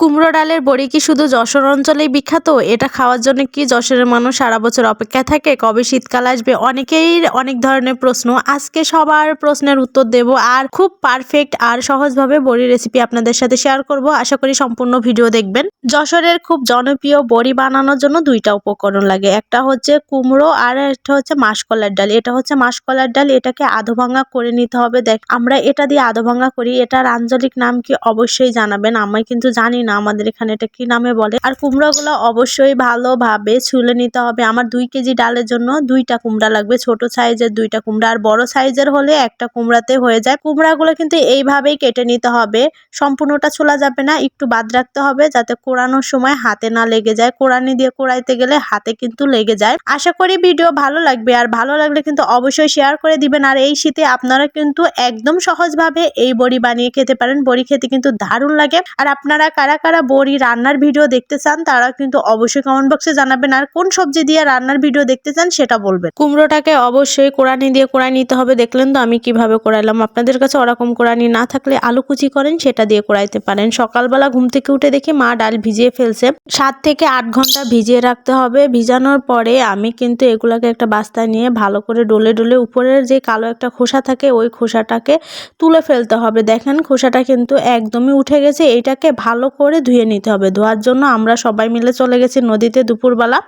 কুমড়ো ডালের বড়ি কি শুধু যশোর অঞ্চলেই বিখ্যাত? এটা খাওয়ার জন্য কি যশোরের মানুষ সারা বছর অপেক্ষায় থাকে? কবে শীতকাল আসবে? অনেকেই অনেক ধরনের প্রশ্ন। আজকে সবার প্রশ্নের উত্তর দেব আর খুব পারফেক্ট আর সহজভাবে বড়ি রেসিপি আপনাদের সাথে শেয়ার করব। আশা করি সম্পূর্ণ ভিডিও দেখবেন। যশোরের খুব জনপ্রিয় বড়ি বানানোর জন্য দুইটা উপকরণ লাগে। একটা হচ্ছে কুমড়ো আর একটা হচ্ছে মাসকলার ডাল। এটা হচ্ছে মাসকলার ডাল। এটাকে আধো ভাঙা করে নিতে হবে। দেখ, আমরা এটা দিয়ে আধো ভাঙা করি। এটার আঞ্চলিক নাম কি অবশ্যই জানাবেন। আমি কিন্তু জানি না। আমাদের এখানে এটা কি নামে বলে? আর কুমড়োগুলো অবশ্যই ভালোভাবে ছুলে নিতে হবে। আমার দুই কেজি ডালের জন্য দুইটা কুমড়া লাগবে, ছোট সাইজের দুইটা কুমড়া। আর বড় সাইজের হলে একটা কুমড়াতে হয়ে যায়। কুমড়াগুলো কিন্তু এইভাবেই কেটে নিতে হবে। সম্পূর্ণটা ছোলা যাবে না, একটু বাদ রাখতে হবে যাতে কোরানোর সময় হাতে না লেগে যায়। কোরানি দিয়ে কোরাইতে গেলে হাতে কিন্তু লেগে যায়। আশা করি ভিডিও ভালো লাগবে। আর ভালো লাগলে কিন্তু অবশ্যই শেয়ার করে দিবেন। আর এই শীতে আপনারা কিন্তু একদম সহজভাবে এই বড়ি বানিয়ে খেতে পারেন। বড়ি খেতে কিন্তু দারুণ লাগে। আর আপনারা কারা কারা বড়ি রান্নার ভিডিও দেখতে চান, তারা কিন্তু অবশ্যই কমেন্ট বক্সে জানাবেন। আর কোন সবজি দিয়ে রান্নার ভিডিও দেখতে চান, সেটা বলবেন। কুমড়োটাকে অবশ্যই কোরআনি দিয়ে কোড়াই নিতে হবে। দেখলেন তো আমি কীভাবে কোড়াইলাম আপনাদের কাছে ওরকম কোরআনি না থাকলে আলু কুচি করেন, সেটা দিয়ে কোড়াইতে পারেন। সকালবেলা ঘুম থেকে উঠে দেখি মা ডাল ভিজিয়ে ফেলছে। সাত থেকে আট ঘণ্টা ভিজিয়ে রাখতে হবে। ভিজানোর পরে আমি কিন্তু এগুলাকে একটা বাস্তায় নিয়ে ভালো করে ডলে ডলে উপরের যে কালো একটা খোসা থাকে, ওই খোসাটাকে তুলে ফেলতে হবে। দেখেন খোসাটা কিন্তু একদমই উঠে গেছে। এটাকে ভালো করে ধুয়ে নিতে হবে। ধোয়ার জন্য আমরা সবাই মিলে চলে গেছি নদীতে দুপুরবেলা।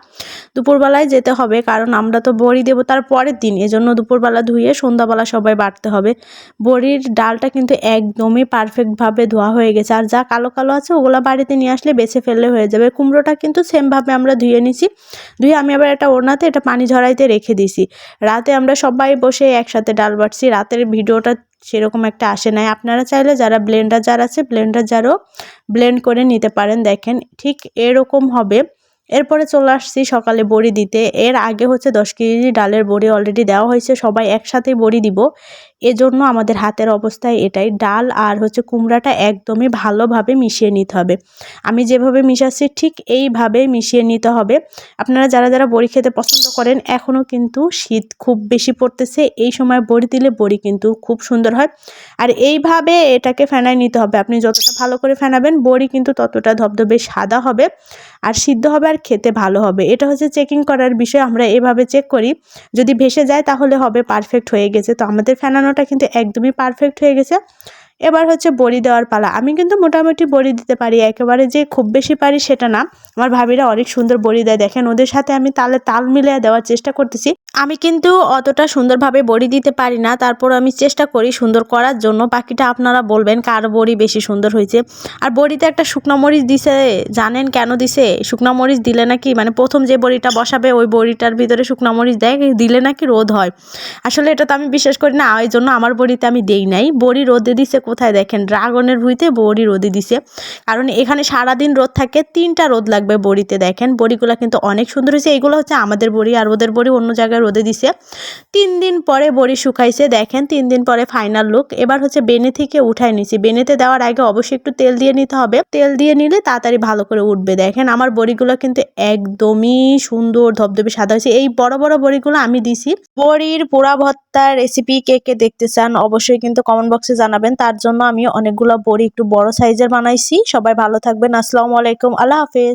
দুপুরবেলায় যেতে হবে, কারণ আমরা তো বড়ি দেবো তার পরের দিন। এজন্য দুপুরবেলা ধুয়ে সন্ধ্যাবেলা সবাই বাটতে হবে। বড়ির ডালটা কিন্তু একদমই পারফেক্টভাবে ধোয়া হয়ে গেছে। আর যা কালো কালো আছে ওগুলো বাড়িতে নিয়ে আসলে বেছে ফেললে হয়ে যাবে। কুমড়োটা কিন্তু সেমভাবে আমরা ধুয়ে নিছি। ধুয়ে আমি আবার একটা ওড়নাতে এটা পানি ঝরাইতে রেখে দিছি। রাতে আমরা সবাই বসে একসাথে ডাল বাটছি। রাতের ভিডিওটা সেরকম একটা আসে নাই। আপনারা চাইলে যারা ব্লেন্ডার যার আছে ব্লেন্ডার যারও ব্লেন্ড করে নিতে পারেন। দেখেন, ঠিক এরকম হবে। এরপরে চলে আসছি সকালে বড়ি দিতে। এর আগে হচ্ছে দশ কেজি ডালের বড়ি অলরেডি দেওয়া হয়েছে। সবাই একসাথেই বড়ি দিব। এজন্য আমাদের হাতের অবস্থায় এটাই। ডাল আর হচ্ছে কুমড়াটা একদমই ভালোভাবে মিশিয়ে নিতে হবে। আমি যেভাবে মিশাচ্ছি ঠিক এইভাবে মিশিয়ে নিতে হবে। আপনারা যারা যারা বড়ি খেতে পছন্দ করেন এখনও কিন্তু শীত খুব বেশি পড়তেছে। এই সময় বড়ি দিলে বড়ি কিন্তু খুব সুন্দর হয়। আর এইভাবে এটাকে ফেনায় নিতে হবে। আপনি যতটা ভালো করে ফেনাবেন, বড়ি কিন্তু ততটা ধবধবে সাদা হবে আর সিদ্ধ হবে আর খেতে ভালো হবে। এটা হচ্ছে চেকিং করার বিষয়। আমরা এভাবে চেক করি। যদি ভেসে যায় তাহলে হবে পারফেক্ট হয়ে গেছে। তো আমাদের ফেনানোটা কিন্তু একদমই পারফেক্ট হয়ে গেছে। এবার হচ্ছে বড়ি দেওয়ার পালা। আমি কিন্তু মোটামুটি বড়ি দিতে পারি, একেবারে যে খুব বেশি পারি সেটা না। আমার ভাবিরা অনেক সুন্দর বড়ি দেয়। দেখেন ওদের সাথে আমি তালে তাল মিলিয়ে দেওয়ার চেষ্টা করতেছি। আমি কিন্তু অতটা সুন্দরভাবে বড়ি দিতে পারি না। তারপর আমি চেষ্টা করি সুন্দর করার জন্য। বাকিটা আপনারা বলবেন কার বড়ি বেশি সুন্দর হয়েছে। আর বড়িতে একটা শুকনো মরিচ দিছে, জানেন কেন দিছে? শুকনো মরিচ দিলে নাকি মানে প্রথম যে বড়িটা বসাবে, ওই বড়িটার ভিতরে শুকনো মরিচ দেয়, দিলে নাকি রোদ হয়। আসলে এটা তো আমি বিশ্বাস করি না ওই জন্য আমার বড়িতে আমি দেই নাই। বড়ি রোদে দিছে কোথায় দেখেন? ড্রাগনের ভুঁইতে বড়ি রোদে দিছে। কারণ এখানে সারাদিন রোদ থাকে, তিনটা রোদ লাগবে বড়িতে, দেখেন। বড়িগুলো কিন্তু অনেক সুন্দর হয়েছে। এইগুলো হচ্ছে আমাদের বড়ি, আর ওদের বড়ি অন্য জায়গায় রোদে দিছে। তিন দিন পরে বড়ি শুকাইছে, দেখেন, তিন দিন পরে ফাইনাল লুক এবার হচ্ছে বেনে থেকে উঠাই নিছি। বেনেতে দেওয়ার আগে অবশ্যই একটু তেল দিয়ে নিতে হবে। তেল দিয়ে নিলে তাড়াতাড়ি ভালো করে উঠবে। দেখেন, আমার বড়িগুলো কিন্তু একদমই সুন্দর ধবধবে সাদা হয়েছে। এই বড় বড় বড়িগুলো আমি দিছি। বড়ির পোড়া ভর্তার রেসিপি কে কে দেখতে চান অবশ্যই কিন্তু কমেন্ট বক্সে জানাবেন। তার জন্য আমি অনেকগুলো বড়ি একটু বড় সাইজের বানাইছি। সবাই ভালো থাকবেন। আসসালামু আলাইকুম। আল্লাহ হাফেজ।